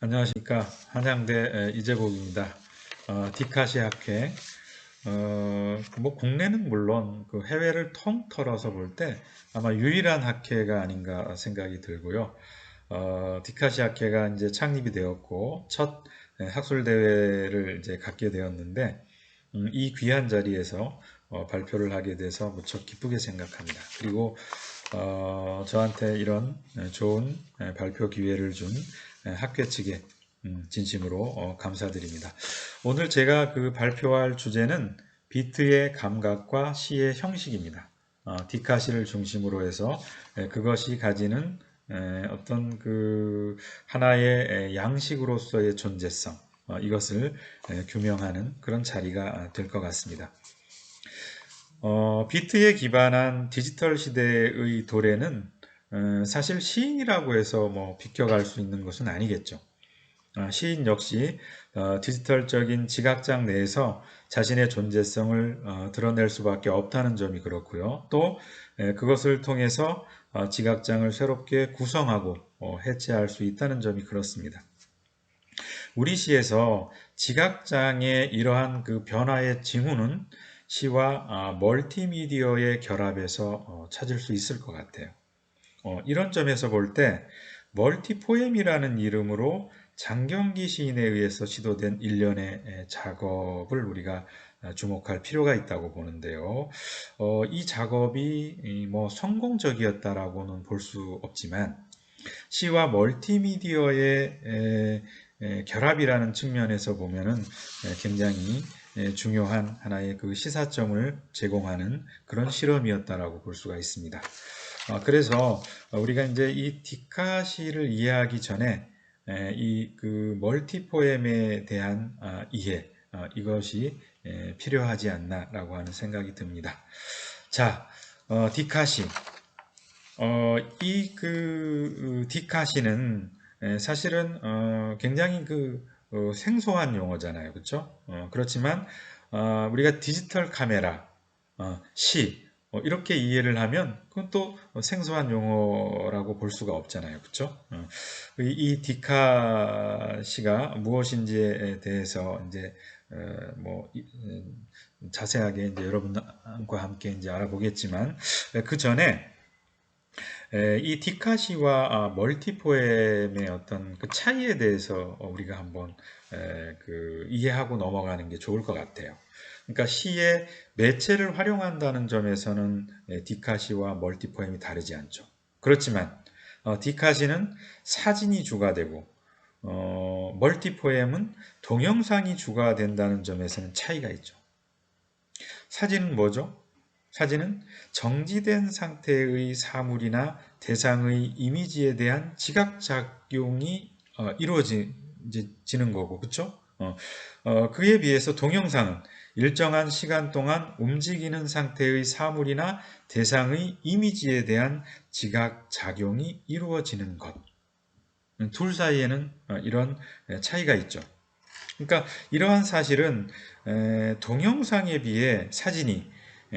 안녕하십니까 한양대 이재복입니다. 어, 디카시 학회 어, 뭐 국내는 물론 그 해외를 통틀어서 볼 때 아마 유일한 학회가 아닌가 생각이 들고요. 어, 디카시 학회가 이제 창립이 되었고 첫 학술 대회를 이제 갖게 되었는데 음, 이 귀한 자리에서 어, 발표를 하게 돼서 무척 기쁘게 생각합니다. 그리고 어, 저한테 이런 좋은 발표 기회를 준 학회 측에 음, 진심으로 어, 감사드립니다. 오늘 제가 그 발표할 주제는 비트의 감각과 시의 형식입니다. 어, 디카시를 중심으로 해서 그것이 가지는 어떤 그 하나의 양식으로서의 존재성 어, 이것을 규명하는 그런 자리가 될 것 같습니다. 어, 비트에 기반한 디지털 시대의 도래는 어, 사실 시인이라고 해서 뭐 비껴갈 수 있는 것은 아니겠죠. 어, 시인 역시 어, 디지털적인 지각장 내에서 자신의 존재성을 어, 드러낼 수밖에 없다는 점이 그렇고요. 또 에, 그것을 통해서 어, 지각장을 새롭게 구성하고 어, 해체할 수 있다는 점이 그렇습니다. 우리 시에서 지각장의 이러한 그 변화의 징후는 시와 아, 멀티미디어의 결합에서 어, 찾을 수 있을 것 같아요. 어, 이런 점에서 볼 때 멀티포엠이라는 이름으로 장경기 시인에 의해서 시도된 일련의 작업을 우리가 아, 주목할 필요가 있다고 보는데요. 어, 이 작업이 뭐 성공적이었다라고는 볼 수 없지만 시와 멀티미디어의 에, 에, 결합이라는 측면에서 보면은 굉장히 중요한 하나의 그 시사점을 제공하는 그런 실험이었다라고 볼 수가 있습니다. 어, 그래서 우리가 이제 이 디카시를 이해하기 전에 이 그 멀티포엠에 대한 아, 이해 어, 이것이 필요하지 않나라고 하는 생각이 듭니다. 자, 어, 디카시. 이그 디카시는 사실은 굉장히 그 생소한 용어잖아요, 그렇죠? 그렇지만 우리가 디지털 카메라, 시 어, 이렇게 이해를 하면 그건 또 생소한 용어라고 볼 수가 없잖아요. 그렇죠? 어, 이 디카 시가 무엇인지에 대해서 이제 어, 뭐 자세하게 이제 여러분과 함께 이제 알아보겠지만 그 전에 이 디카시와 아, 멀티포엠의 어떤 그 차이에 대해서 우리가 한번 그 이해하고 넘어가는 게 좋을 것 같아요. 그러니까 시의 매체를 활용한다는 점에서는 예, 디카시와 멀티포엠이 다르지 않죠. 그렇지만 어, 디카시는 사진이 주가 되고 어, 멀티포엠은 동영상이 주가 된다는 점에서는 차이가 있죠. 사진은 뭐죠? 사진은 정지된 상태의 사물이나 대상의 이미지에 대한 지각작용이 어, 이루어지는 거고, 그쵸? 어, 어, 그에 비해서 동영상은 일정한 시간 동안 움직이는 상태의 사물이나 대상의 이미지에 대한 지각 작용이 이루어지는 것. 둘 사이에는 어, 이런 차이가 있죠. 그러니까 이러한 사실은 동영상에 비해 사진이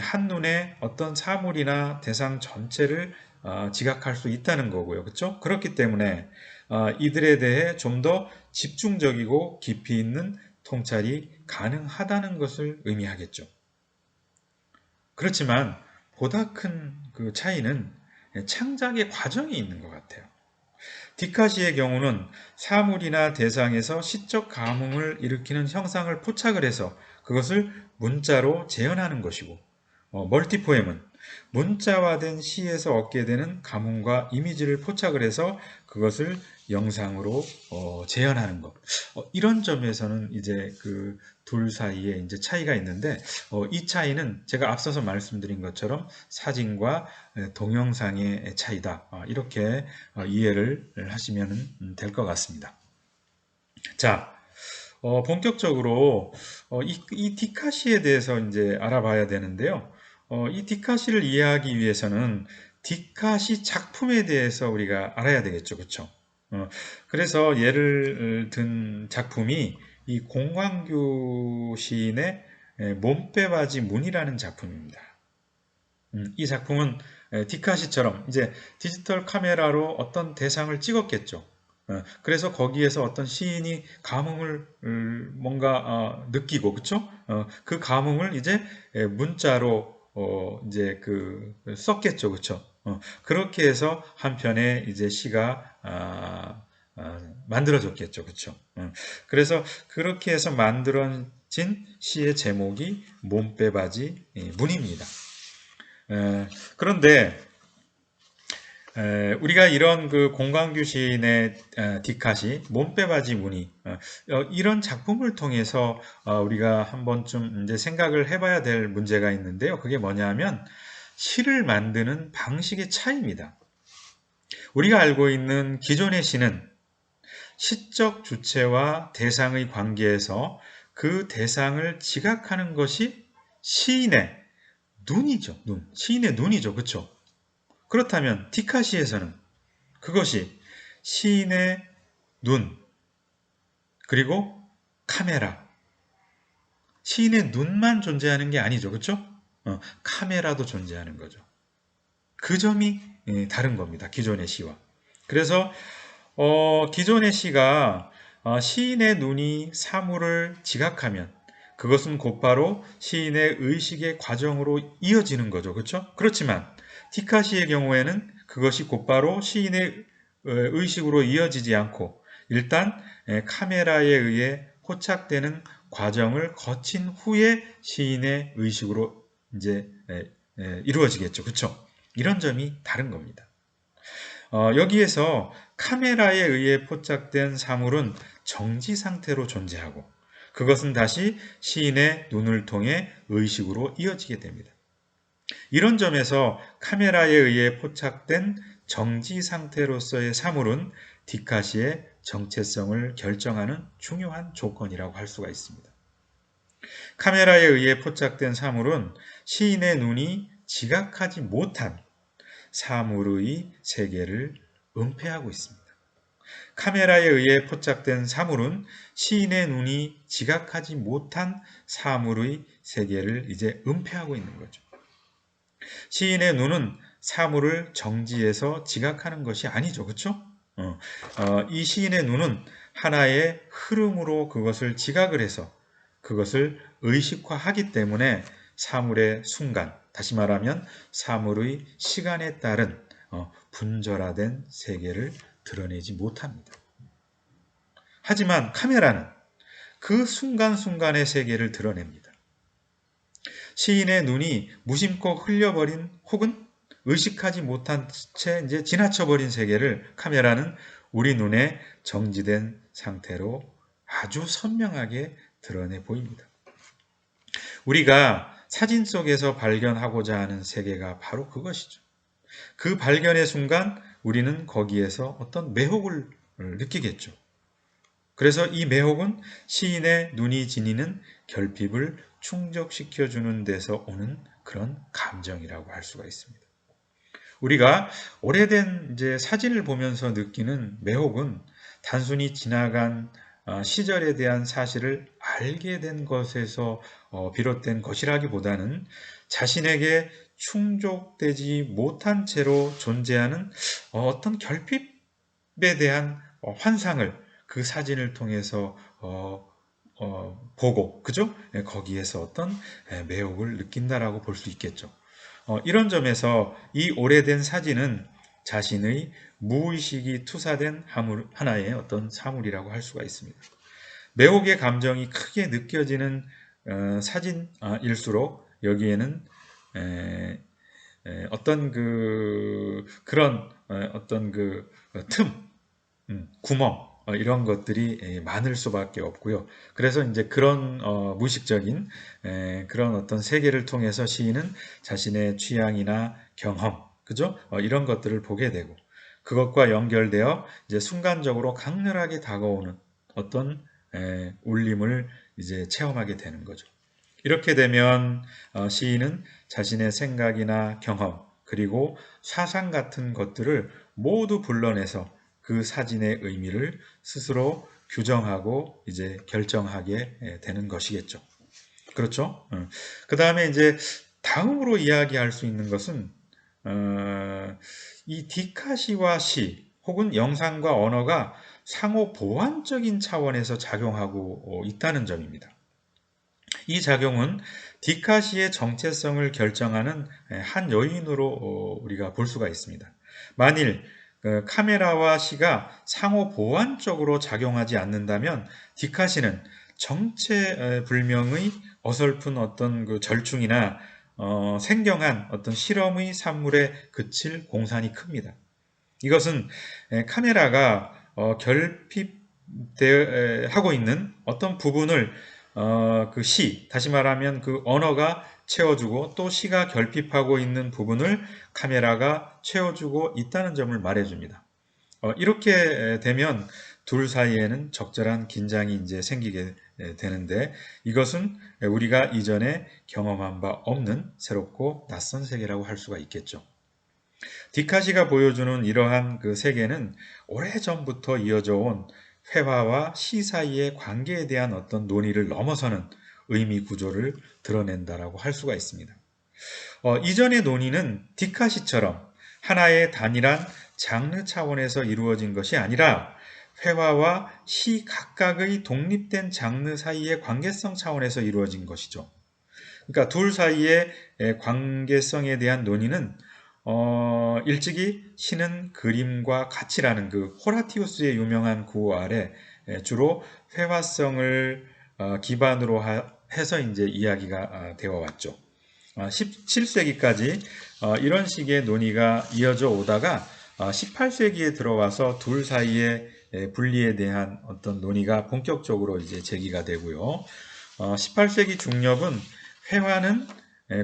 한눈에 어떤 사물이나 대상 전체를 어, 지각할 수 있다는 거고요. 그렇죠? 그렇기 때문에 어, 이들에 대해 좀 더 집중적이고 깊이 있는 통찰이 가능하다는 것을 의미하겠죠. 그렇지만 보다 큰 그 차이는 창작의 과정이 있는 것 같아요. 디카시의 경우는 사물이나 대상에서 시적 감흥을 일으키는 형상을 포착을 해서 그것을 문자로 재현하는 것이고 어, 멀티포엠은 문자화된 시에서 얻게 되는 감흥과 이미지를 포착을 해서 그것을 영상으로 어, 재현하는 것. 어, 이런 점에서는 이제 그 둘 사이에 이제 차이가 있는데 어, 이 차이는 제가 앞서서 말씀드린 것처럼 사진과 동영상의 차이다. 어, 이렇게 어, 이해를 하시면 될 것 같습니다. 자, 어, 본격적으로 이, 이 디카시에 대해서 이제 알아봐야 되는데요. 이 디카시를 이해하기 위해서는 디카시 작품에 대해서 우리가 알아야 되겠죠. 그렇죠? 어, 그래서 예를 든 작품이 이 공광규 시인의 몸빼바지 문이라는 작품입니다. 음, 이 작품은 디카시처럼 이제 디지털 카메라로 어떤 대상을 찍었겠죠. 어, 그래서 거기에서 어떤 시인이 감흥을 음, 뭔가 어, 느끼고 그쵸? 어, 그 감흥을 이제 예, 문자로 어, 이제 그 썼겠죠, 그쵸? 어, 그렇게 해서 한 편의 이제 시가 아, 아, 만들어졌겠죠, 그쵸? 어, 그래서 그렇게 해서 만들어진 시의 제목이 몸빼바지 예, 문입니다. 에, 그런데 에, 우리가 이런 그 공광규 시인의 에, 디카시 몸빼바지 무늬 어, 어, 이런 작품을 통해서 어, 우리가 한 번쯤 이제 생각을 해봐야 될 문제가 있는데요. 그게 뭐냐면 시를 만드는 방식의 차이입니다. 우리가 알고 있는 기존의 시는 시적 주체와 대상의 관계에서 그 대상을 지각하는 것이 시인의 눈이죠. 눈. 시인의 눈이죠. 그렇죠? 그렇다면 디카시에서는 그것이 시인의 눈 그리고 카메라 시인의 눈만 존재하는 게 아니죠. 그렇죠? 어, 카메라도 존재하는 거죠. 그 점이 예, 다른 겁니다. 기존의 시와. 그래서 어, 기존의 시가 어, 시인의 눈이 사물을 지각하면 그것은 곧바로 시인의 의식의 과정으로 이어지는 거죠. 그렇죠? 그렇지만 티카시의 경우에는 그것이 곧바로 시인의 어, 의식으로 이어지지 않고 일단 카메라에 의해 포착되는 과정을 거친 후에 시인의 의식으로 이제 이루어지겠죠. 그렇죠? 이런 점이 다른 겁니다. 어, 여기에서 카메라에 의해 포착된 사물은 정지 상태로 존재하고 그것은 다시 시인의 눈을 통해 의식으로 이어지게 됩니다. 이런 점에서 카메라에 의해 포착된 정지 상태로서의 사물은 디카시의 정체성을 결정하는 중요한 조건이라고 할 수가 있습니다. 카메라에 의해 포착된 사물은 시인의 눈이 지각하지 못한 사물의 세계를 은폐하고 있습니다. 카메라에 의해 포착된 사물은 시인의 눈이 지각하지 못한 사물의 세계를 이제 은폐하고 있는 거죠. 시인의 눈은 사물을 정지해서 지각하는 것이 아니죠. 그렇죠? 어, 어, 이 시인의 눈은 하나의 흐름으로 그것을 지각을 해서 그것을 의식화하기 때문에 사물의 순간, 다시 말하면 사물의 시간에 따른 어, 분절화된 세계를 드러내지 못합니다. 하지만 카메라는 그 순간순간의 세계를 드러냅니다. 시인의 눈이 무심코 흘려버린 혹은 의식하지 못한 채 이제 지나쳐버린 세계를 카메라는 우리 눈에 정지된 상태로 아주 선명하게 드러내 보입니다. 우리가 사진 속에서 발견하고자 하는 세계가 바로 그것이죠. 그 발견의 순간 우리는 거기에서 어떤 매혹을 느끼겠죠. 그래서 이 매혹은 시인의 눈이 지니는 결핍을 충족시켜주는 데서 오는 그런 감정이라고 할 수가 있습니다. 우리가 오래된 이제 사진을 보면서 느끼는 매혹은 단순히 지나간 어, 시절에 대한 사실을 알게 된 것에서 어, 비롯된 것이라기보다는 자신에게 충족되지 못한 채로 존재하는 어, 어떤 결핍에 대한 환상을 그 사진을 통해서 보고 그죠? 예, 거기에서 어떤 예, 매혹을 느낀다라고 볼 수 있겠죠. 이런 점에서 이 오래된 사진은 자신의 무의식이 투사된 하나의 어떤 사물이라고 할 수가 있습니다. 매혹의 감정이 크게 느껴지는 어, 사진일수록 여기에는 어떤 그 그런 어, 떤 그 틈, 음, 구멍 어, 이런 것들이 많을 수밖에 없고요. 그래서 이제 그런 무의식적인 그런 어떤 세계를 통해서 시인은 자신의 취향이나 경험, 그죠? 이런 것들을 보게 되고 그것과 연결되어 이제 순간적으로 강렬하게 다가오는 어떤 에, 울림을 이제 체험하게 되는 거죠. 이렇게 되면 어, 시인은 자신의 생각이나 경험 그리고 사상 같은 것들을 모두 불러내서 그 사진의 의미를 스스로 규정하고 이제 결정하게 되는 것이겠죠. 그렇죠? 어. 그 다음에 이제 다음으로 이야기할 수 있는 것은 어, 이 디카시와 시 혹은 영상과 언어가 상호 보완적인 차원에서 작용하고 있다는 점입니다. 이 작용은 디카시의 정체성을 결정하는 한 요인으로 우리가 볼 수가 있습니다. 만일 그 카메라와 시가 상호 보완적으로 작용하지 않는다면 디카시는 정체불명의 어설픈 어떤 그 절충이나 어, 생경한 어떤 실험의 산물에 그칠 공산이 큽니다. 이것은 카메라가 어, 결핍하고 있는 어떤 부분을 어, 그 시, 다시 말하면 그 언어가 채워주고 또 시가 결핍하고 있는 부분을 카메라가 채워주고 있다는 점을 말해줍니다. 어, 이렇게 되면 둘 사이에는 적절한 긴장이 이제 생기게 되는데 이것은 우리가 이전에 경험한 바 없는 새롭고 낯선 세계라고 할 수가 있겠죠. 디카시가 보여주는 이러한 그 세계는 오래전부터 이어져 온 회화와 시 사이의 관계에 대한 어떤 논의를 넘어서는 의미 구조를 드러낸다라고 할 수가 있습니다. 어, 이전의 논의는 디카시처럼 하나의 단일한 장르 차원에서 이루어진 것이 아니라 회화와 시 각각의 독립된 장르 사이의 관계성 차원에서 이루어진 것이죠. 그러니까 둘 사이의 관계성에 대한 논의는 어, 일찍이 시는 그림과 가치라는 그 호라티우스의 유명한 구호 아래 주로 회화성을 어, 기반으로 하, 해서 이제 이야기가 아, 되어 왔죠. 17세기까지 어, 어, 이런 식의 논의가 이어져 오다가 18세기에 들어와서 둘 사이의 분리에 대한 어떤 논의가 본격적으로 이제 제기가 되고요. 18세기 중엽은 회화는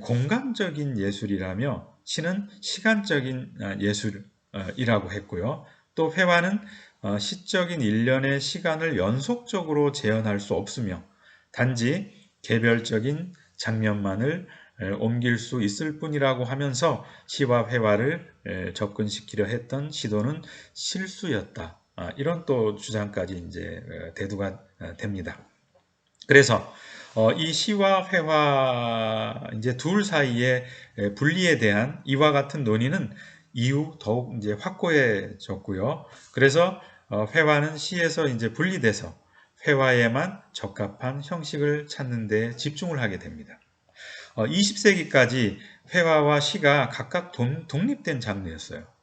공간적인 예술이라며 시는 시간적인 아, 예술이라고 했고요. 또 회화는 어, 시적인 일련의 시간을 연속적으로 재현할 수 없으며 단지 개별적인 장면만을 옮길 수 있을 뿐이라고 하면서 시와 회화를 접근시키려 했던 시도는 실수였다. 아, 이런 또 주장까지 이제 대두가 어, 됩니다. 그래서 어, 이 시와 회화 이제 둘 사이의 분리에 대한 이와 같은 논의는 이후 더욱 이제 확고해졌고요. 그래서 어, 회화는 시에서 이제 분리돼서 회화에만 적합한 형식을 찾는 데 집중을 하게 됩니다. 20세기까지 회화와 시가 각각 독립된 장르였어요.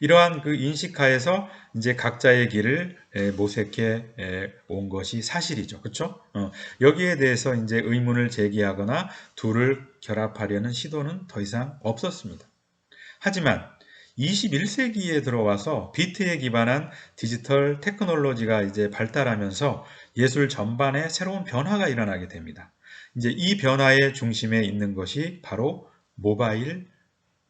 이러한 그 인식하에서 이제 각자의 길을 모색해 온 것이 사실이죠. 그렇죠? 어, 여기에 대해서 이제 의문을 제기하거나 둘을 결합하려는 시도는 더 이상 없었습니다. 하지만 21세기에 들어와서 비트에 기반한 디지털 테크놀로지가 이제 발달하면서 예술 전반에 새로운 변화가 일어나게 됩니다. 이제 이 변화의 중심에 있는 것이 바로 모바일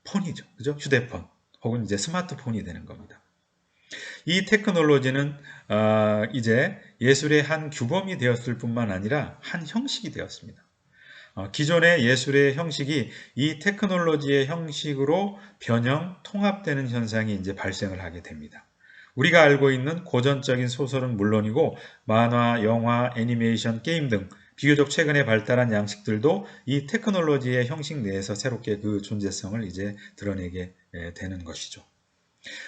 폰이죠. 그죠? 휴대폰. 혹은 이제 스마트폰이 되는 겁니다. 이 테크놀로지는 어, 이제 예술의 한 규범이 되었을 뿐만 아니라 한 형식이 되었습니다. 어, 기존의 예술의 형식이 이 테크놀로지의 형식으로 변형, 통합되는 현상이 이제 발생을 하게 됩니다. 우리가 알고 있는 고전적인 소설은 물론이고 만화, 영화, 애니메이션, 게임 등 비교적 최근에 발달한 양식들도 이 테크놀로지의 형식 내에서 새롭게 그 존재성을 이제 드러내게 되는 것이죠.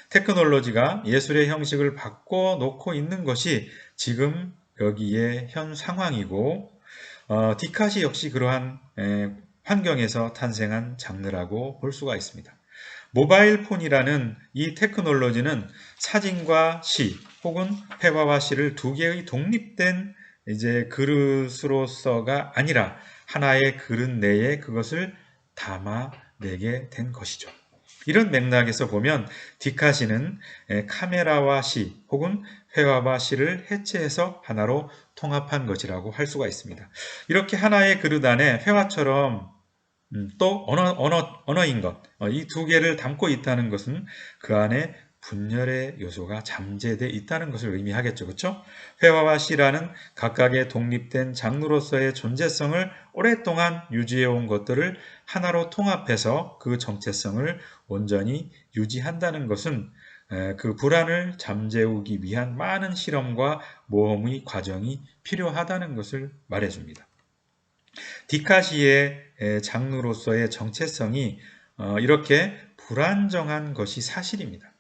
테크놀로지가 예술의 형식을 바꿔놓고 있는 것이 지금 여기에 현 상황이고 어, 디카시 역시 그러한 에, 환경에서 탄생한 장르라고 볼 수가 있습니다. 모바일 폰이라는 이 테크놀로지는 사진과 시 혹은 회화와 시를 두 개의 독립된 이제 그릇으로서가 아니라 하나의 그릇 내에 그것을 담아내게 된 것이죠. 이런 맥락에서 보면 디카시는 카메라와 시 혹은 회화와 시를 해체해서 하나로 통합한 것이라고 할 수가 있습니다. 이렇게 하나의 그릇 안에 회화처럼 음, 또 언어, 언어, 언어인 것, 어, 이두 개를 담고 있다는 것은 그 안에 분열의 요소가 잠재되어 있다는 것을 의미하겠죠. 그렇죠? 회화와 시라는 각각의 독립된 장르로서의 존재성을 오랫동안 유지해 온 것들을 하나로 통합해서 그 정체성을 온전히 유지한다는 것은 그 불안을 잠재우기 위한 많은 실험과 모험의 과정이 필요하다는 것을 말해줍니다. 디카시의 장르로서의 정체성이 어, 이렇게 불안정한 것이 사실입니다.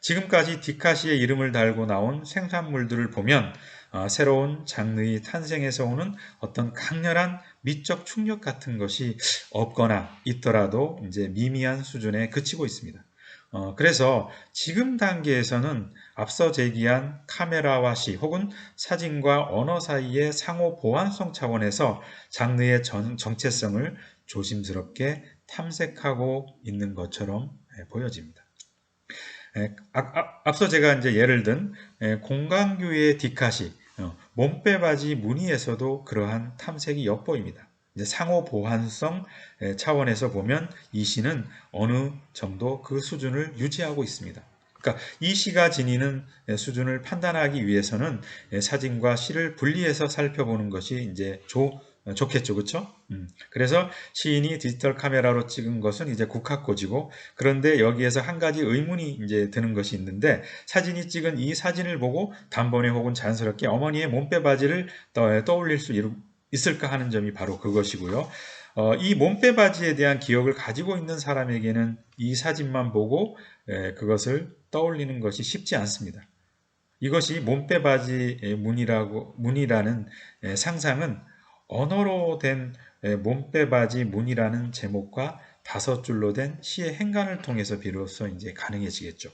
지금까지 디카시의 이름을 달고 나온 생산물들을 보면 어, 새로운 장르의 탄생에서 오는 어떤 강렬한 미적 충격 같은 것이 없거나 있더라도 이제 미미한 수준에 그치고 있습니다. 어, 그래서 지금 단계에서는 앞서 제기한 카메라와 시 혹은 사진과 언어 사이의 상호 보완성 차원에서 장르의 전, 정체성을 조심스럽게 탐색하고 있는 것처럼 예, 보여집니다. 에, 아, 앞서 제가 이제 예를 든 에, 공강교의 디카시 어, 몸빼바지 무늬에서도 그러한 탐색이 엿보입니다. 상호 보완성 차원에서 보면 이 시는 어느 정도 그 수준을 유지하고 있습니다. 그러니까 이 시가 지니는 수준을 판단하기 위해서는 사진과 시를 분리해서 살펴보는 것이 이제 조, 좋겠죠, 그렇죠? 음. 그래서 시인이 디지털 카메라로 찍은 것은 이제 국학고지고 그런데 여기에서 한 가지 의문이 이제 드는 것이 있는데 사진이 찍은 이 사진을 보고 단번에 혹은 자연스럽게 어머니의 몸빼 바지를 떠올릴 수 있을까 하는 점이 바로 그것이고요. 어, 이 몸빼 바지에 대한 기억을 가지고 있는 사람에게는 이 사진만 보고 에, 그것을 떠올리는 것이 쉽지 않습니다. 이것이 몸빼 바지 문이라고 문이라는 에, 상상은 언어로 된 몸빼 바지 문이라는 제목과 다섯 줄로 된 시의 행간을 통해서 비로소 이제 가능해지겠죠.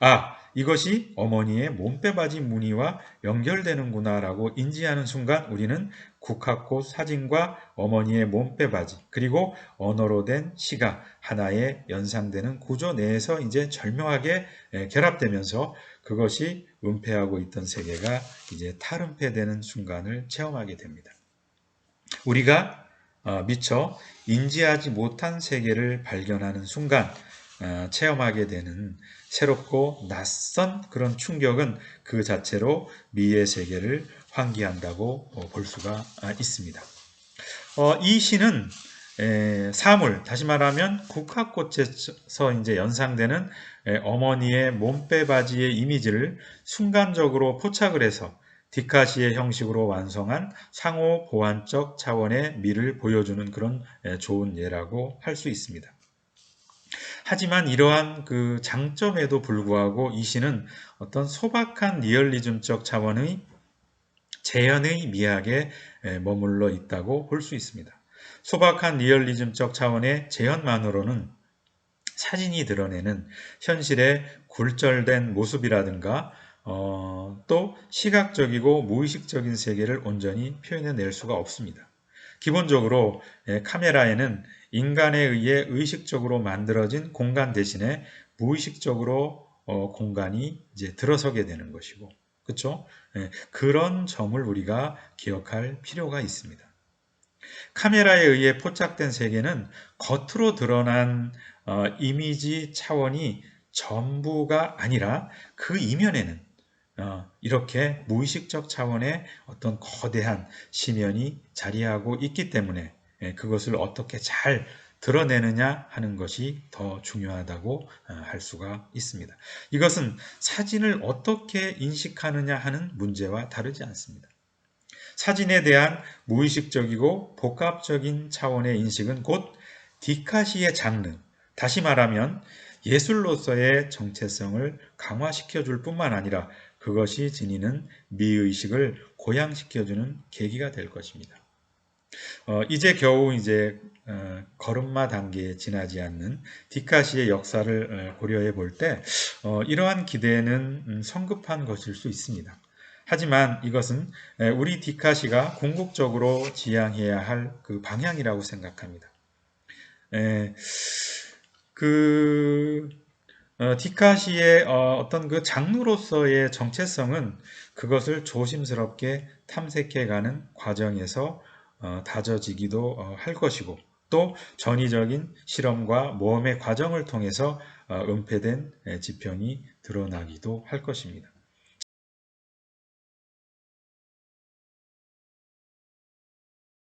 아, 이것이 어머니의 몸빼바지 무늬와 연결되는구나라고 인지하는 순간 우리는 국학꽃 사진과 어머니의 몸빼바지 그리고 언어로 된 시가 하나의 연상되는 구조 내에서 이제 절묘하게 결합되면서 그것이 은폐하고 있던 세계가 이제 탈은폐되는 순간을 체험하게 됩니다. 우리가 어, 미처 인지하지 못한 세계를 발견하는 순간 어, 체험하게 되는 새롭고 낯선 그런 충격은 그 자체로 미의 세계를 환기한다고 어, 볼 수가 아, 있습니다. 어, 이 시는 사물, 다시 말하면 국화꽃에서 이제 연상되는 어머니의 몸빼바지의 이미지를 순간적으로 포착을 해서 디카시의 형식으로 완성한 상호 보완적 차원의 미를 보여주는 그런 좋은 예라고 할 수 있습니다. 하지만 이러한 그 장점에도 불구하고 이 시는 어떤 소박한 리얼리즘적 차원의 재현의 미학에 머물러 있다고 볼 수 있습니다. 소박한 리얼리즘적 차원의 재현만으로는 사진이 드러내는 현실의 굴절된 모습이라든가 어, 또 시각적이고 무의식적인 세계를 온전히 표현해낼 수가 없습니다. 기본적으로 카메라에는 인간에 의해 의식적으로 만들어진 공간 대신에 무의식적으로 어, 공간이 이제 들어서게 되는 것이고, 그렇죠? 예, 그런 점을 우리가 기억할 필요가 있습니다. 카메라에 의해 포착된 세계는 겉으로 드러난 어, 이미지 차원이 전부가 아니라 그 이면에는 어, 이렇게 무의식적 차원의 어떤 거대한 심연이 자리하고 있기 때문에 예, 그것을 어떻게 잘 드러내느냐 하는 것이 더 중요하다고 어, 할 수가 있습니다. 이것은 사진을 어떻게 인식하느냐 하는 문제와 다르지 않습니다. 사진에 대한 무의식적이고 복합적인 차원의 인식은 곧 디카시의 장르, 다시 말하면 예술로서의 정체성을 강화시켜 줄 뿐만 아니라 그것이 지니는 미의식을 고양시켜주는 계기가 될 것입니다. 어, 이제 겨우 이제 어, 걸음마 단계에 지나지 않는 디카시의 역사를 어, 고려해 볼때 어, 이러한 기대는 음, 성급한 것일 수 있습니다. 하지만 이것은 우리 디카시가 궁극적으로 지향해야 할 그 방향이라고 생각합니다. 에, 그 어, 디카시의 어, 떤그 장르로서의 정체성은 그것을 조심스럽게 탐색해가는 과정에서 어, 다져지기도 어, 할 것이고 또 전위적인 실험과 모험의 과정을 통해서 어, 은폐된 지평이 드러나기도 할 것입니다.